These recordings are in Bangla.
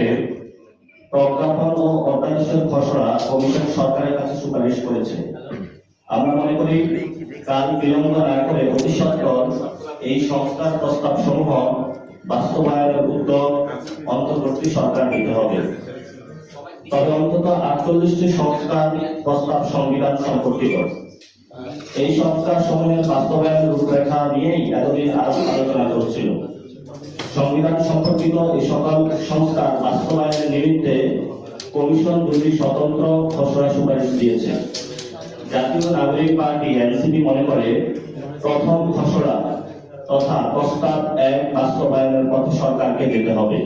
ক্ষেত্রে প্রজ্ঞাপন ও অধ্যাদেশের খসড়া কমিশন সরকারের কাছে সুপারিশ করেছে। আমরা মনে করি, কাল বিলম্ব না করে অতি এই সংস্কার প্রস্তাব সমূহ বাস্তবায়নের উদ্যোগ অন্তর্বর্তী সরকার নিতে হবে। তবে অন্তত আটচল্লিশটি সংস্কার প্রস্তাব সংবিধান সম্পর্কিত। এই সংস্কার সমূহের বাস্তবায়নের রূপরেখা নিয়েই এতদিন আলোচনা চলছিল। সংবিধান সম্পর্কিত এই সকল সংস্কার বাস্তবায়নের নিমিত্তে কমিশন দুটি স্বতন্ত্র খসড়া সুপারিশ দিয়েছে। জাতীয় নাগরিক পার্টি, এনসিপি, মনে করে প্রথম খসড়া তথা প্রস্তাব এক বাস্তবায়নের পথে সরকারকে যেতে হবে।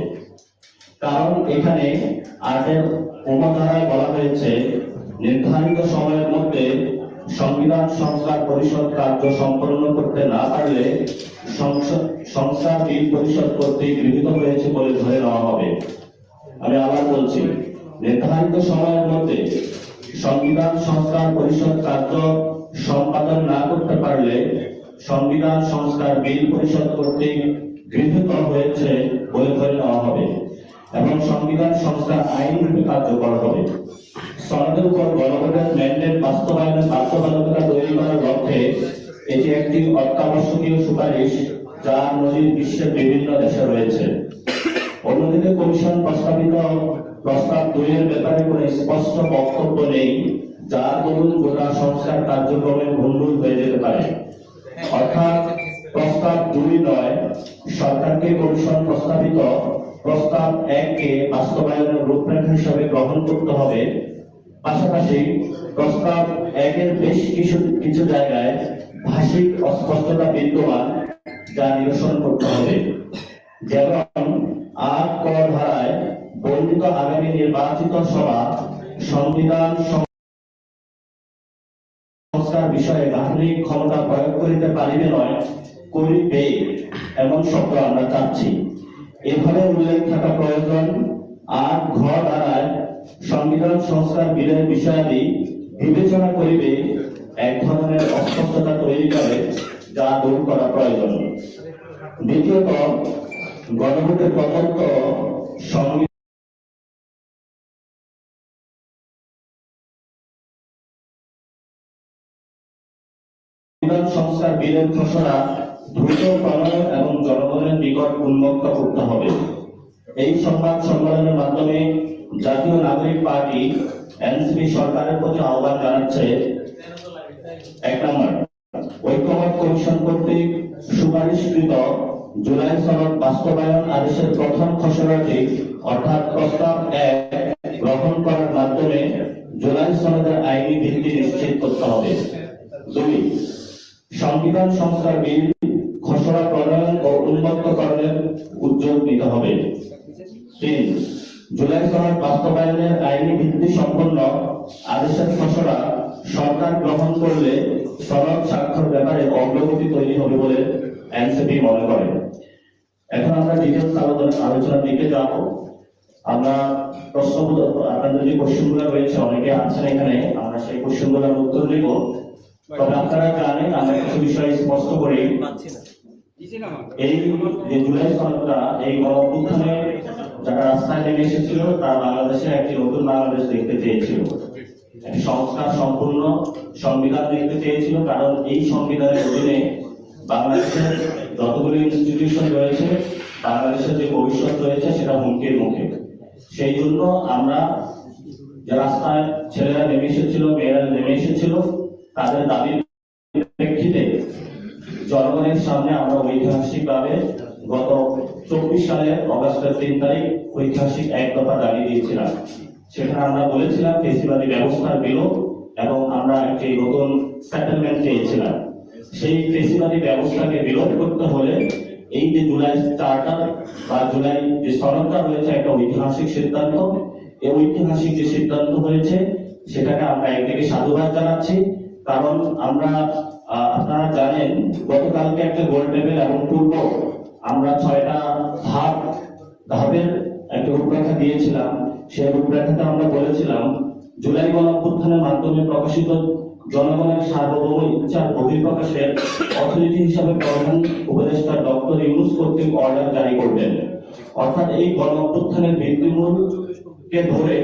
কারণ এখানে আটের উপধারায় বলা হয়েছে, নির্ধারিত সময়ের মধ্যে সংবিধান সংস্কার পরিষদ কার্য সম্পন্ন করতে না পারলে সংস্কার বিল পরিষদ কর্তৃক গৃহীত হয়েছে বলে ধরে নেওয়া হবে। আমি আবার বলছি, নির্ধারিত সময়ের মধ্যে সংবিধান সংস্কার পরিষদ কার্য সম্পাদন না করতে পারলে সংবিধান সংস্কার বিল পরিষদ কর্তৃক গৃহীত হয়েছে বলে ধরে নেওয়া হবে এবং সংবিধান সংস্কার আইন রূপে কার্যকর হবে। সনদের উপর গণভোটের ম্যান্ডেট বাস্তবায়নের বাধ্যবাধকতা তৈরি করার লক্ষ্যে এটি একটি অত্যাবশ্যকীয় সুপারিশ যা নজির বিশ্বের বিভিন্ন দেশে রয়েছে। অন্যদিকে কমিশন প্রস্তাবিত প্রস্তাব দুইয়ের ব্যাপারে কোনো স্পষ্ট বক্তব্য নেই, যার দরুন গোটা সংস্কার কার্যক্রমে ভণ্ডুল হয়ে যেতে পারে। অর্থাৎ প্রস্তাব দুই নয়, সরকারকে কমিশন প্রস্তাবিত প্রস্তাব এককে বাস্তবায়নের রূপরেখা হিসাবে গ্রহণ করতে হবে। পাশাপাশি প্রস্তাব একের বেশ কিছু কিছু জায়গায় ভাষিক অস্পষ্টতা বিদ্যমান যা নিরসন করতে হবে। যেমন আট ক ধারায় বর্ণিত আগামী নির্বাচিত সভা সংবিধান সংস্কার বিষয়ে গাঠনিক ক্ষমতা প্রয়োগ করিতে পারিবে নয়, করিবে এমন শব্দ আমরা চাচ্ছি। এভাবে উল্লেখ থাকা প্রয়োজন। আর ঘ দ্বারায় সংবিধান সংস্কার বিলের বিষয়াদি বিবেচনা করিবে এক ধরনের অস্পষ্টতা তৈরি করে যা দূর করা প্রয়োজন। দ্বিতীয়ত, গণভোটের প্রদত্ত সংবিধান সংস্কার বিলের খসড়া দ্রুত প্রণয়ন এবং জনগণের নিকট উন্মুক্ত করতে হবে। এই সংবাদ সম্মেলনের মাধ্যমে জাতীয় নাগরিক পার্টি, এনসিপি সরকারের প্রতি আহ্বান জানাচ্ছে এক নম্বর, ঐক্যমত কমিশন কর্তৃক সুপারিশকৃত জুলাই সনদ বাস্তবায়ন আদেশের প্রথম খসড়াটি, অর্থাৎ প্রস্তাব এক, গ্রহণ করার মাধ্যমে জুলাই সনদের আইনি ভিত্তি নিশ্চিত করতে হবে। দুই, সংবিধান সংস্কার বিল খসড়া প্রণয়ন ও উন্মুক্তকরণের উদ্যোগ নিতে হবে। তিন, জুলাই সনদ বাস্তবায়নের আইনি ভিত্তি সম্পন্ন আদেশের খসড়া সরকার গ্রহণ করলে সনদ স্বাক্ষর ব্যাপারে অগ্রগতি তৈরি হবে বলে এনসিপি মনে করে। এখন আমরা ডিটেলস আলোচনার দিকে যাব। আমরা প্রশ্নগুলো আপনাদের যে কোশ্চেনগুলো রয়েছে অনেকে আছেন এখানে আমরা সেই কোশ্চেনগুলোর উত্তর দেব। তবে আপনারা জানেন আমরা কিছু বিষয় স্পষ্ট করি। এই যে জুলাই সনদটা এই গণ অভ্যুত্থানে যারা রাস্তায় নেমে এসেছিল তারা বাংলাদেশে একটি নতুন বাংলাদেশ দেখতে চেয়েছিল। সংস্কার সম্পূর্ণ সংবিধান দেখতে চেয়েছিল, কারণ এই সংবিধানের অধীনে বাংলাদেশের যতগুলি ইনস্টিটিউশন রয়েছে, বাংলাদেশের যে ভবিষ্যৎ রয়েছে সেটা হুমকির মুখে। সেই জন্য আমরা রাস্তায় ছেলেরা নেমে এসেছিল, মেয়েরা নেমে এসেছিল, তাদের দাবির প্রেক্ষিতে জনগণের সামনে আমরা ঐতিহাসিকভাবে গত চব্বিশ সালের অগাস্টের তিন তারিখ ঐতিহাসিক এক দফা দাবি দিয়েছিলাম। সেখানে আমরা বলেছিলাম ফেসিবাদী ব্যবস্থার বিলোপ এবং আমরা একটি নতুন সেটেলমেন্ট চেয়েছিলাম। সেই ফেসিবাদী ব্যবস্থাকে বিরোধ করতে হলে এই যে জুলাই চার্টার বা জুলাই যে সনদটা রয়েছে একটা ঐতিহাসিক সিদ্ধান্ত, এই ঐতিহাসিক যে সিদ্ধান্ত হয়েছে, সেটাকে আমরা একদিকে সাধুবাদ জানাচ্ছি। কারণ আমরা আপনারা জানেন, গতকালকে একটা গোল্ড টেবিল এবং পূর্ব আমরা ছয়টা ধাপ ধাপের একটা রূপরেখা দিয়েছিলাম। সেই রূপরেখাতে আমরা বলেছিলাম, জুলাই গণ অভ্যুত্থানের মাধ্যমে প্রকাশিত জনগণের সার্বভৌম ইচ্ছার বহিঃপ্রকাশের অথরিটি হিসাবে প্রধান উপদেষ্টা ডক্টর ইউনুস কর্তৃক অর্ডার জারি করবেন। অর্থাৎ এই গণ অভ্যুত্থানের ভিত্তিমূল ভিত্তিমূলকে ধরে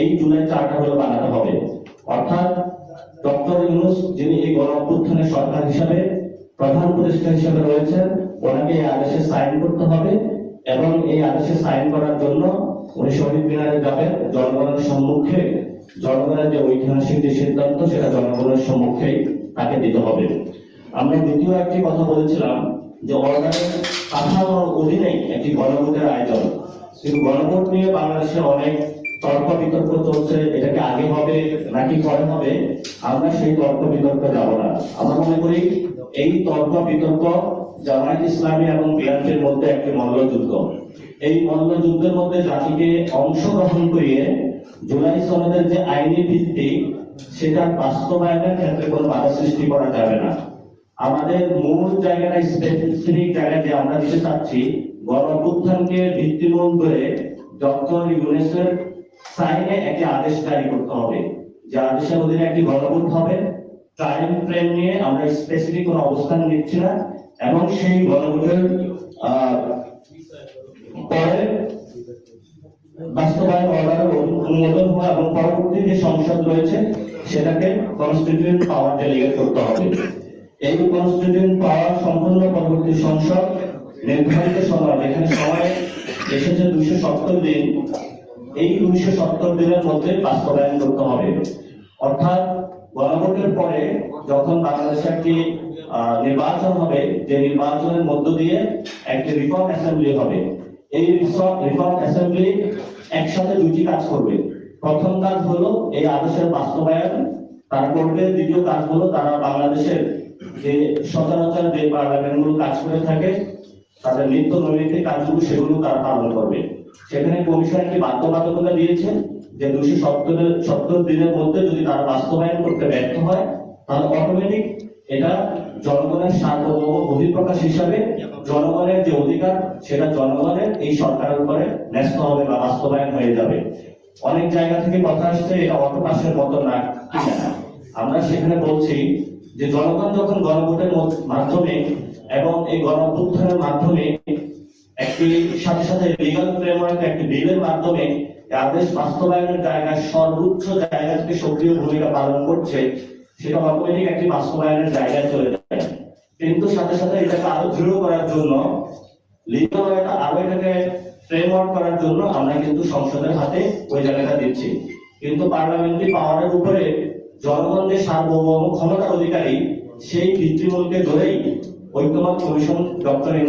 এই জুলাই চার্টার হলো বানাতে হবে। অর্থাৎ ডক্টর ইউনুস, যিনি এই গণ অভ্যুত্থানের সরকার হিসাবে প্রধান উপদেষ্টা হিসাবে রয়েছেন, ওনাকে এই আদেশে সাইন করতে হবে এবং এই আদেশে সাইন করার জন্য উনি শহীদ মিনারে যাবেন, জনগণের সম্মুখে, জনগণের যে ঐতিহাসিক যে সিদ্ধান্ত, সেটা জনগণের সম্মুখেই তাকে দিতে হবে। আমরা দ্বিতীয় একটি কথা বলেছিলাম যে অর্ডারের কাঠামোর অধীনেই একটি গণভোটের আয়োজন। কিন্তু গণভোট নিয়ে বাংলাদেশে অনেক তর্ক বিতর্ক চলছে, এটাকে আগে হবে নাকি পরে হবে, আমরা সেই তর্ক বিতর্ক যাব না। আমরা মনে করি এই তর্ক বিতর্ক জামায়াত ইসলামী এবং বিএনপির মধ্যে একটি মল্লযুদ্ধ। এই মল্লযুদ্ধের মধ্যে জাতিকে অংশগ্রহণ করিয়ে জুলাই সনদের যে আইনি ভিত্তি সেটা বাস্তবায়নের ক্ষেত্রে কোনো বাধা সৃষ্টি করা যাবে না। আমাদের মূল জায়গাটা স্পেসিফিক জায়গায় যে আমরা দিতে চাচ্ছি গণ অভ্যুত্থানকে ভিত্তিমূল করে ডক্টর ইউনেসের সাইনে একটি আদেশ জারি করতে হবে। যে আদেশের অধীনে একটি গণভোট হবে। টাইম ফ্রেম নিয়ে আমরা স্পেসিফিক কোনো অবস্থান নিচ্ছি না। এবং সেই গণভোটের পরে বাস্তবায়ন অর্ডার অনুমোদন হওয়া এবং পরবর্তী যে সংসদ রয়েছে, সেটাকে কনস্টিটিউয়েন্ট পাওয়ার ডেলিগেট করতে হবে। এই কনস্টিটিউয়েন্ট পাওয়ার সম্পূর্ণ পরবর্তী সংসদ নির্ধারিত সময়, যেখানে সময় এসেছে দুইশো সত্তর দিন, এই দুইশো সত্তর দিনের মধ্যে বাস্তবায়ন করতে হবে। অর্থাৎ গণভোটের পরে যখন বাংলাদেশে একটি নির্বাচন হবে, যে নির্বাচনের মধ্য দিয়ে একটি রিফর্ম অ্যাসেম্বলি হবে। এই রিফর্ম অ্যাসেম্বলি একসাথে দুটি কাজ করবে। প্রথম কাজ হলো এই আদেশের বাস্তবায়ন, তারা করবে দ্বিতীয় কাজ হলো তারা বাংলাদেশের যে সচরাচর যে পার্লামেন্টগুলো কাজ করে থাকে, তাদের নিত্য নৈমিত্তিক কাজগুলো সেগুলো তারা পালন করবে। সেখানে কমিশন একটি বাধ্যবাধকতা দিয়েছে যে দুশো সত্তরের সত্তর দিনের মধ্যে যদি তারা বাস্তবায়ন করতে ব্যর্থ হয়, তাহলে অটোমেটিক এটা জনগণের সার্বভৌম বহিঃপ্রকাশ হিসাবে জনগণের যে অধিকার, সেটা জনগণের এই সরকারের উপরে ন্যস্ত হবে বা বাস্তবায়ন হয়ে যাবে। অনেক জায়গা থেকে কথা আসছে, এটা অটো পাসের মতো না আমরা সেখানে বলছি যে জনগণ যখন গণভোটের মাধ্যমে এবং এই গণ মাধ্যমে একটি, সাথে সাথে লিগাল ফ্রেমওয়ার্ক একটি বিলের মাধ্যমে আদেশ বাস্তবায়নের জায়গায় সর্বোচ্চ জায়গা থেকে সক্রিয় ভূমিকা পালন করছে সেটা অটোমেটিক একটি বাস্তবায়নের জায়গায় চলে যায়। কিন্তু সাথে সাথে এটাকে আরও দৃঢ় করার জন্য লিগাল আরও এটাকে ফ্রেমওয়ার্ক করার জন্য আমরা কিন্তু সংসদের হাতে ওই জায়গাটা দিচ্ছি। কিন্তু পার্লামেন্টারি পাওয়ারের উপরে জনগণ যে সার্বভৌম ক্ষমতার অধিকারী সেই ভিত্তিমূলকে ধরেই ঐক্যমত কমিশন ডক্টর এম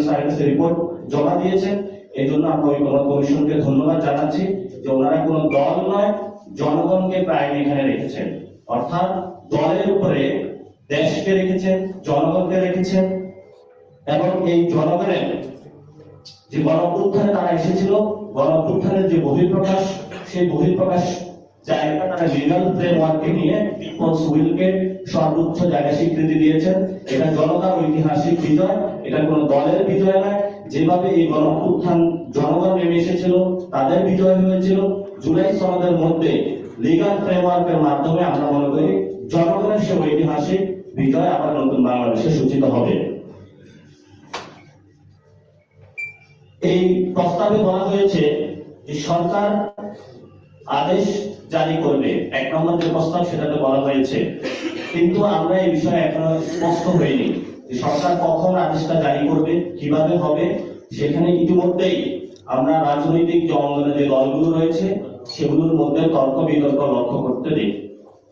রিপোর্ট জমা দিয়েছেন। এই জন্য আমরা ঐক্যমত কমিশনকে ধন্যবাদ জানাচ্ছি যে ওনারা কোনো দল নয়, জনগণকে প্রায় এখানে রেখেছেন। অর্থাৎ দলের উপরে দেশকে রেখেছেন, জনগণকে রেখেছেন, এবং এই জনগণের যে গণ অভ্যুত্থানে তারা এসেছিল গণ অভ্যুত্থানের যে বহিঃপ্রকাশ, সেই বহিঃপ্রকাশ নিয়ে সর্বোচ্চ জায়গা স্বীকৃতি দিয়েছেন। এটা ঐতিহাসিক বিজয়, এটা কোনো দলের বিজয় নয়। যেভাবে এই জনগণ নেমে এসেছিল, তাদের বিজয় হয়েছিল। জুলাই সনদের মধ্যে লিগাল ফ্রেমওয়ার্কের মাধ্যমে আমরা মনে করি জনগণের সে ঐতিহাসিক বিজয় আবার নতুন বাংলাদেশে সূচিত হবে। এই প্রস্তাবে বলা হয়েছে যে সরকার আদেশ জারি করবে। এক নম্বর যে প্রস্তাব সেটাতে বলা হয়েছে। কিন্তু আমরা এই বিষয়ে এখনও স্পষ্ট হয়নি যে সরকার কখন আদেশটা জারি করবে, কীভাবে হবে। সেখানে ইতিমধ্যেই আমরা রাজনৈতিক যে অঙ্গনে যে দলগুলো রয়েছে, সেগুলোর মধ্যে তর্ক বিতর্ক লক্ষ্য করতে দিই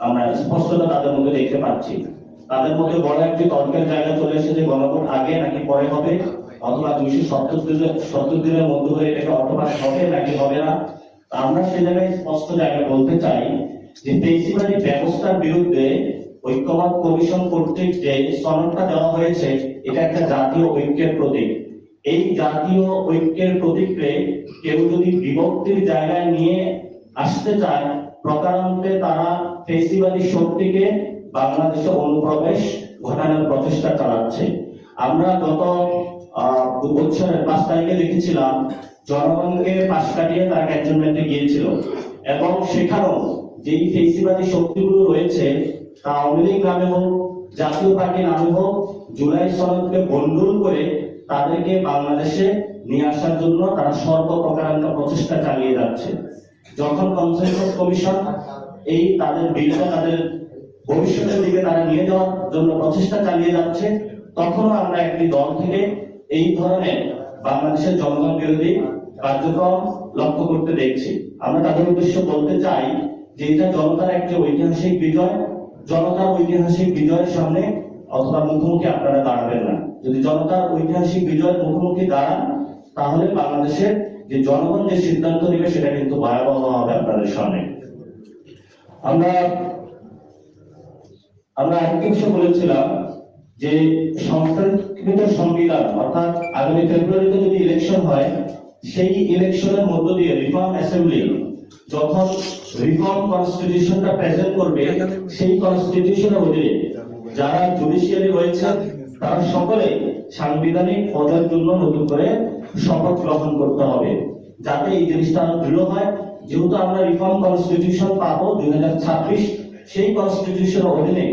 আমরা স্পষ্টতা তাদের মধ্যে দেখতে পাচ্ছি। তাদের মধ্যে বড় একটি তর্কের জায়গা চলে এসেছে, গণভোট আগে নাকি পরে হবে? অথবা দুইশো সত্তর দিনের সত্তর দিনের মধ্যে হয়ে এটাকে অটোপাস হবে নাকি হবে না? আমরা সে জায়গায় স্পষ্ট জায়গায় বলতে চাই যে পেশিবাদী ব্যবস্থার বিরুদ্ধে ঐক্যমত কমিশন কর্তৃক যে সনদটা দেওয়া হয়েছে, এটা একটা জাতীয় ঐক্যের প্রতীক। এই জাতীয় ঐক্যের প্রতীককে কেউ যদি বিভক্তির জায়গায় নিয়ে আসতে চায়। প্রকারান্তে তারা ফেসিবাদী শক্তিকে বাংলাদেশে অনুপ্রবেশ ঘটানোর প্রচেষ্টা চালাচ্ছে। আমরা গত বছরের পাঁচ তারিখে দেখেছিলাম, জনগণকে পাশ কাটিয়ে তারা ক্যান্টনমেন্টে গিয়েছিল। এবং সেখানেও যেই ফেসিবাদী শক্তিগুলো রয়েছে, তা আওয়ামী লীগ নামে হোক, জাতীয় পার্টি নামে হোক, জুলাই সনদকে বন্ডুল করে তাদেরকে বাংলাদেশে নিয়ে আসার জন্য তারা সর্বপ্রকারান্ত প্রচেষ্টা চালিয়ে যাচ্ছে। যখন কনসেনসাস কমিশন এই তাদের বিলটা তাদের ভবিষ্যতের দিকে তারা নিয়ে যাওয়ার জন্য প্রচেষ্টা চালিয়ে যাচ্ছে, তখনও আমরা একটি দল থেকে এই ধরনের বাংলাদেশের জনগণ বিরোধী কার্যক্রম লক্ষ্য করতে দেখছি। আমরা তাদের উদ্দেশ্য বলতে চাই যে এটা জনতার একটি ঐতিহাসিক বিজয়, জনতার ঐতিহাসিক বিজয়ের সামনে অথবা মুখোমুখি আপনারা দাঁড়াবেন না। যদি জনতার ঐতিহাসিক বিজয়ের মুখোমুখি দাঁড়ান, তাহলে বাংলাদেশের যে জনগণ যে সিদ্ধান্ত নেবে, সেটা কিন্তু ভয়াবহ হবে আপনাদের সামনে। আমরা আমরা আরেকটি বিষয় বলেছিলাম যে সংস্কারকৃত সংবিধান, অর্থাৎ আগামী ফেব্রুয়ারিতে যদি ইলেকশন হয়, সেই ইলেকশনের মধ্য দিয়ে রিফর্ম অ্যাসেম্বলি যখন রিফর্ম কনস্টিটিউশনটা প্রেজেন্ট করবে, সেই কনস্টিটিউশনের অধীনে যারা জুডিশিয়ারি রয়েছে তারা সকলে সাংবিধানিক পদের জন্য নতুন করে শপথ গ্রহণ করতে হবে। যাতে এই জিনিসটা দৃঢ় হয়, যেহেতু আমরা রিফর্ম কনস্টিটিউশন পাবো দুই সেই কনস্টিটিউশনের অধীনে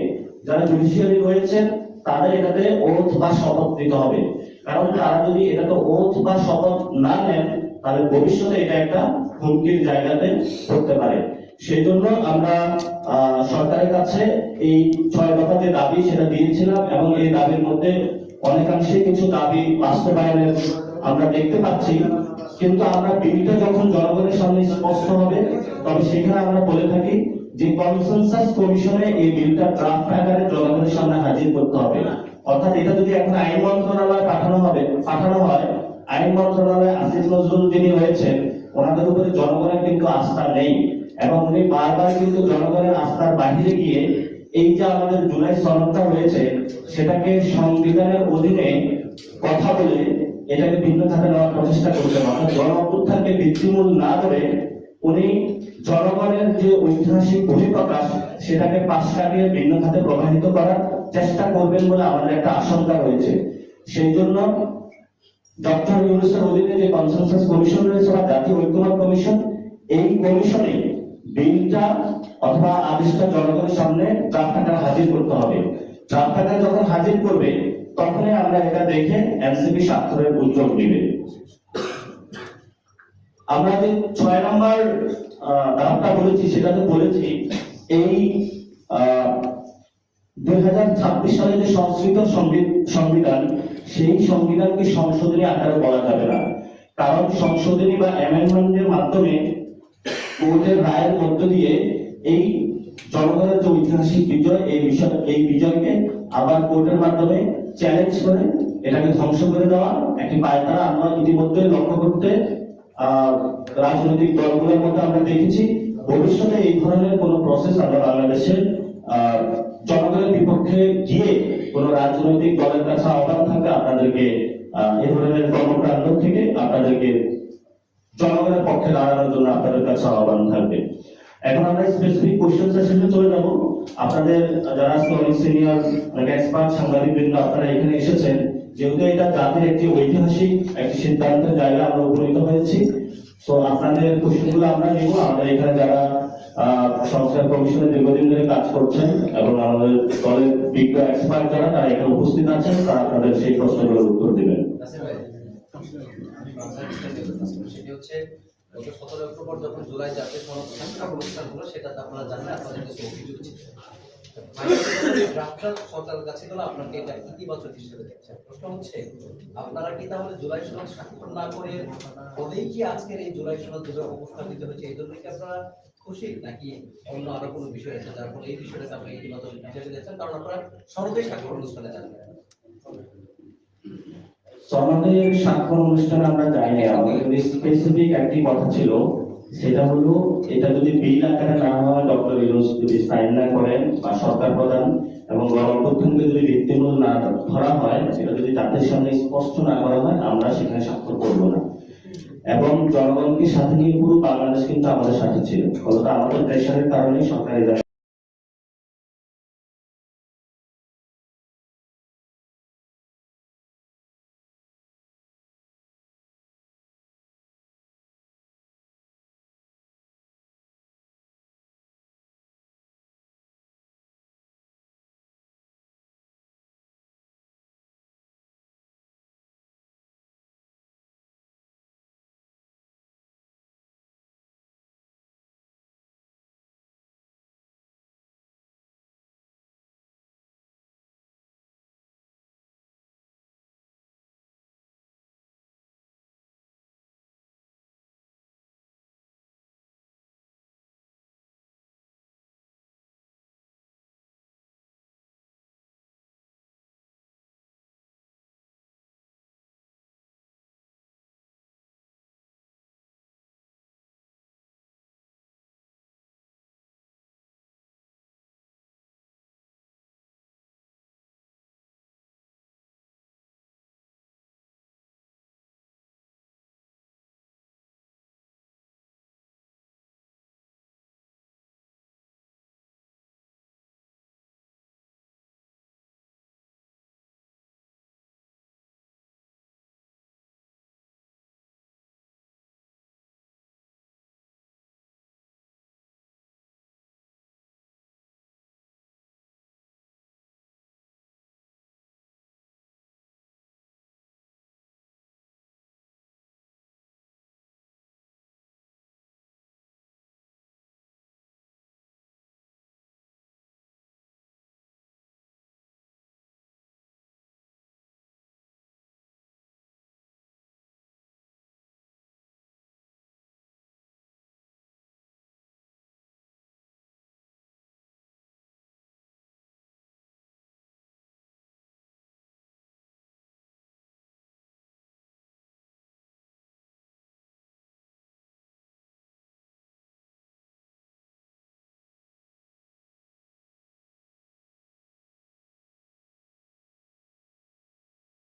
যারা জুডিশিয়ারি রয়েছেন, তাদের এটাতে ওথ বা শপথ নিতে হবে। কারণ তারা যদি এটাতে ওথ বা শপথ না নেন, তাহলে ভবিষ্যতে এটা একটা হুমকির জায়গাতে পড়তে পারে। সেই জন্য আমরা সরকারের কাছে এই ছয় দফা যে দাবি সেটা দিয়েছিলাম এবং এই দাবির মধ্যে অনেকাংশে কিছু দাবি বাস্তবায়নের আমরা দেখতে পাচ্ছি, কিন্তু আমরা বিলটা যখন জনগণের সামনে স্পষ্ট হবে, তবে সেখানে আমরা বলে থাকি যে কনসেনসাস কমিশনে এই বিলটা ড্রাফট আকারে জনগণের সামনে হাজির করতে হবে অর্থাৎ এটা যদি এখন আইন মন্ত্রণালয়ে পাঠানো হবে, পাঠানো হয়, আইন মন্ত্রণালয়ে আসিফ নজরুল যিনি রয়েছেন, ওনাদের উপরে জনগণের কিন্তু আস্থা নেই। এবং উনি বারবার কিন্তু জনগণের আস্থার বাহিরে গিয়ে এই যে আমাদের জুলাই সনদটা হয়েছে সেটাকে সংবিধানের অধীনে কথা বলে এটাকে ভিন্ন খাতে নেওয়ার প্রচেষ্টা করছেন। অর্থাৎ গণ অভ্যুত্থানকে ভিত্তিমূল না করে উনি জনগণের যে ঐতিহাসিক বহিঃপ্রকাশ সেটাকে পাশ কাটিয়ে ভিন্ন খাতে প্রবাহিত করার চেষ্টা করবেন বলে আমাদের একটা আশঙ্কা রয়েছে। সেই জন্য ডক্টর ইউনুসের অধীনে যে কনসেনসাস কমিশন রয়েছে বা জাতীয় ঐক্যমত কমিশন এই কমিশনে বিলটা অথবা আদেশটা জনগণের সামনে ড্রাফট হাজির করতে হবে। ড্রাফট যখন হাজির করবে তখনই আমরা এটা দেখে এনসিপি স্বাক্ষরের উদ্যোগ নিবে। আমরা যে ছয় নম্বর ধাপটা বলেছি সেটাতে বলেছি, এই দুই হাজার ছাব্বিশ সালে যে সংস্কৃত সংবি- সংবিধান, সেই সংবিধানকে সংশোধনী আকারে বলা যাবে না। কারণ সংশোধনী বা অ্যামেন্ডমেন্টের মাধ্যমে কোর্টের রায়ের মধ্য দিয়ে এই জনগণের যে ঐতিহাসিক বিজয়, এই বিষয় এই বিজয়কে আবার কোর্টের মাধ্যমে চ্যালেঞ্জ করে এটাকে ধ্বংস করে দেওয়া একটি পায়তারা আমরা ইতিমধ্যে লক্ষ্য করতে রাজনৈতিক দলগুলোর মধ্যে আমরা দেখেছি, ভবিষ্যতে এই ধরনের কোন প্রসেস আমরা বাংলাদেশের জনগণের বিপক্ষে গিয়ে কোন রাজনৈতিক দলের কাছে আহ্বান থাকবে আপনাদেরকে এই ধরনের কর্মকাণ্ড থেকে আপনাদেরকে জনগণের পক্ষে দাঁড়ানোর জন্য আপনাদের কাছে আহ্বান থাকবে। এখন আমরা স্পেসিফিক কোশ্চেন সেশনে চলে যাব। আপনাদের যারা আজকে সিনিয়র অনেক এক্সপার্ট সাংবাদিকবৃন্দ আপনারা এখানে এসেছেন, যেহেতু এটা জাতির একটি ঐতিহাসিক একটি সিদ্ধান্তের জায়গা, আমরা উপনীত হয়েছি। তো আপনাদের কোশ্চেনগুলো আমরা নিব। আমাদের এখানে যারা সংস্কার কমিশনে দীর্ঘদিন ধরে কাজ করছেন এবং আমাদের দলের বিজ্ঞ এক্সপার্ট যারা, তারা এখানে উপস্থিত আছেন, তারা আপনাদের সেই প্রশ্নগুলোর উত্তর দিবেন। বলছি। সেটি হচ্ছে সতেরো অক্টোবর যখন জুলাই জাতীয় সংখ্যা অনুষ্ঠান হলো, সেটাতে আপনারা জানেন আপনাদের কিছু অভিযোগ ছিল। সরকারের কাছে আপনারা কি তাহলে জুলাই সনদ স্বাক্ষর না করে বলেই কি আজকের এই জুলাই সনদ যেভাবে উপস্থাপিত হয়েছে, এই জন্য কি আপনারা খুশি? নাকি অন্য আরও কোনো বিষয় আছে? যার ফলে এই বিষয়টাকে আপনি ইতিবাচক হিসেবে দেখছেন, কারণ আপনারা সনদে স্বাক্ষর অনুষ্ঠানে জানবেন। স্বাক্ষর অনুষ্ঠানে আমরা যাইনি আমাদের স্পেসিফিক একটি কথা ছিল, সেটা হলো, এটা যদি বিল আকারে না হয়, ডক্টর যদি সাইন না করেন বা সরকার প্রধান এবং গণঅভ্যুত্থানকে যদি না ধরা হয়, সেটা যদি জাতির সামনে স্পষ্ট না করা হয়, আমরা সেখানে স্বাক্ষর করব না। এবং জনগণকে সাথে নিয়ে পুরো বাংলাদেশ কিন্তু আমাদের সাথে ছিল। ফলত আমাদের প্রেশারের কারণে সরকার